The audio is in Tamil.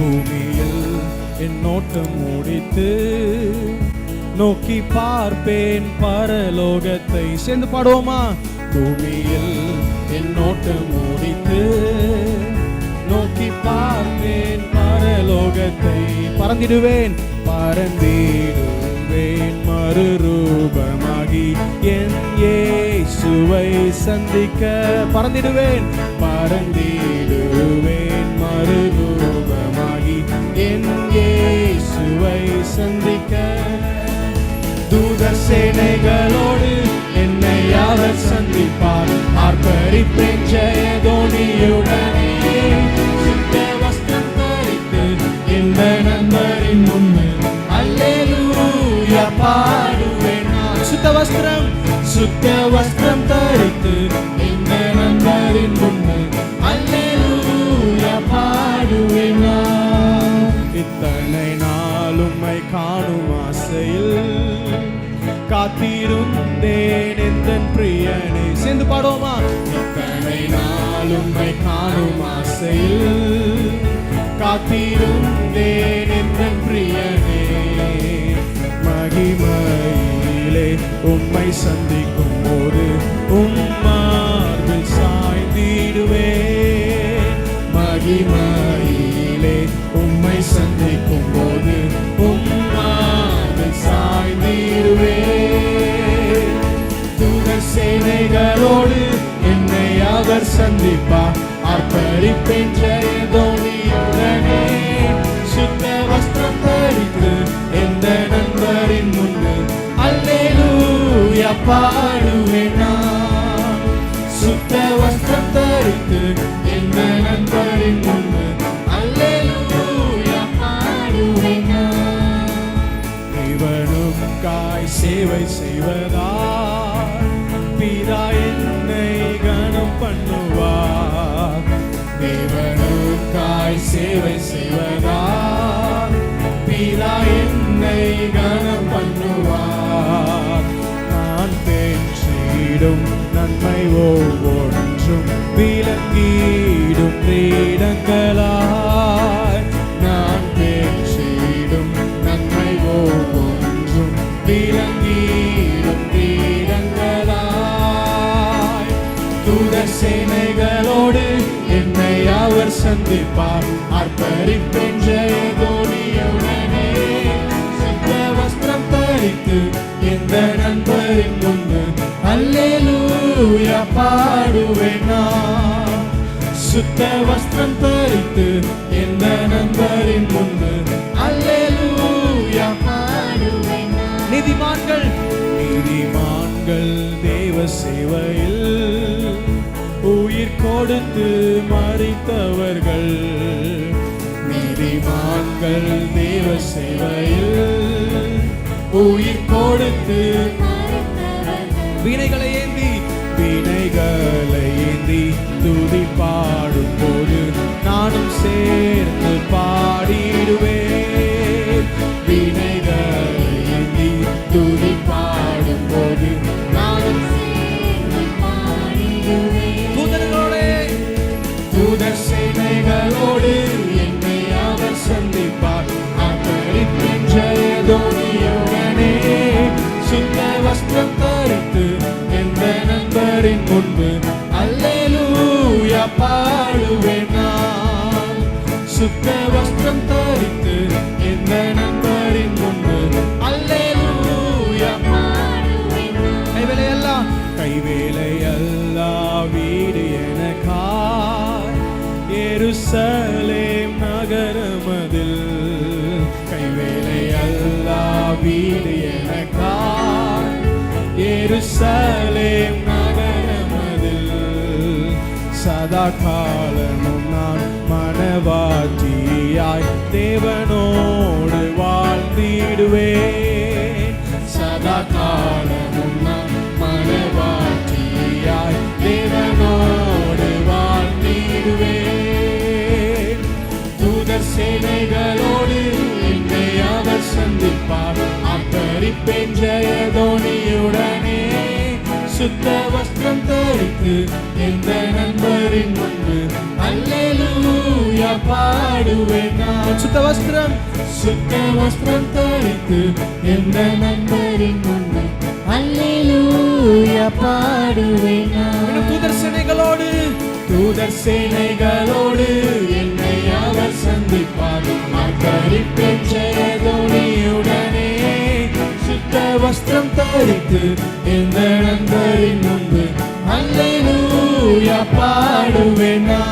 பூமியில் என் நோட்டம் முடித்து நோக்கி பார்ப்பேன் பரலோகத்தை. சேர்ந்து பாடுவோமா? பூமியில் என் நோட்டம் முடித்து நோக்கி பார்ப்பேன் பரலோகத்தை. பறந்திடுவேன் பறந்திடுவேன் மறுரூபமாகி என் ஏசுவை சந்திக்க. பறந்திடுவேன் பறந்திடுவேன் மறுரூபமாகி இயேசுவை சந்திக்க. தூத சேனைகளோடு என்னை அவர் சந்திப்பார். ஆர்ப்பரிப்பேன் ஜெயதோனியுடனே. சுத்த வஸ்திரம் தரித்து இந்த நண்பரின் முன்னு அல்லேலூயா பாடுவேன் சுத்த வஸ்திரம் சுத்த வஸ்திரம் தரித்து இந்த நண்பரின் முன்னு காணும் ஆசையில் காத்திருந்தேன் எந்த பிரியனை. சேர்ந்து பாடுவோமா? இத்தனை நாள் உம்மை காணும் ஆசையில் காத்திருந்தேன் எந்த பிரியனே. மகிமையிலே உம்மை சந்திக்கும் போது என்னை கனம் பண்ணுவார் நான் பெற்றிடும் நன்மை ஒவ்வொன்றும் விளங்கிடும் கிரீடங்களாய் நான் பெற்றிடும் நன்மை ஒவ்வொன்றும் விளங்கிடும் கிரீடங்களாய் தூதர் சேனைகளோடு என்னை அவர் சந்திப்பார். ஆர்ப்பரிப்பேன் தரித்து எந்த நண்பரின் முன்பு அல்லேலூயா பாடுவேன் சுத்த வஸ்திரம் தரித்து எந்த நண்பரின் முன்பு அல்லேலூயா பாடுவேன். நீதிமான்கள். நீதிமான்கள் தேவ சேவையில் உயிர் கொடுத்து மறித்தவர்கள். நீதிமான்கள் தேவ சேவையில் உயிர் கொடுத்து வீணைகளை ஏந்தி வீணைகளை ஏந்தி துதி பாடும் போது நானும் சேர்ந்து பாடிடுவேன். வீணைகளை ஏந்தி துதி பாடும் போது நானும் சேர்ந்து பாடிடுவேன். தூதர்களோடே தூதர் சேனைகளோடு கர்த்தரின் முன்பு அல்லேலூயா பாடுவேன் நான் சுத்த வஸ்திரம் தரித்து எந்த நண்பரின் முன்பு அல்லேலூயா கைவேலை அல்லா கைவேலை அல்ல வீடு எனக்காய். எருசலேம் நகரமதில் கைவேலை அல்லா வீடு எனக்கா எருசலேம் சதா காலமும் நான் மனவாட்டியாய் தேவனோடு வாழ்ந்திடுவே சதா காலமும் நான் மனவாட்டியாய் தேவனோடு வாழ்ந்திடுவே தூதர் சேனைகளோடு என்னை அவர் சந்திப்பார். அப்பரிப்பேன் ஜெயதோனியுடனே. சுத்த வஸ்திரம் தரித்து எந்த நண்பரின் முன்பு அல்லேலூயா பாடுவேன் நான். சுத்த வஸ்திரம். சுத்த வஸ்திரம் தரித்து எந்த நண்பரின் முன்பு அல்லேலூயா பாடுவேன் நான். தூதர் சேனைகளோடு. தூதர் சேனைகளோடு என்னை அவர் சந்திப்பார். ஜெயதோனியுடனே சுத்த வஸ்திரம் தரித்து எந்த நண்பரின் முன்பு அல்லேலூயா பாடுவேன் நான்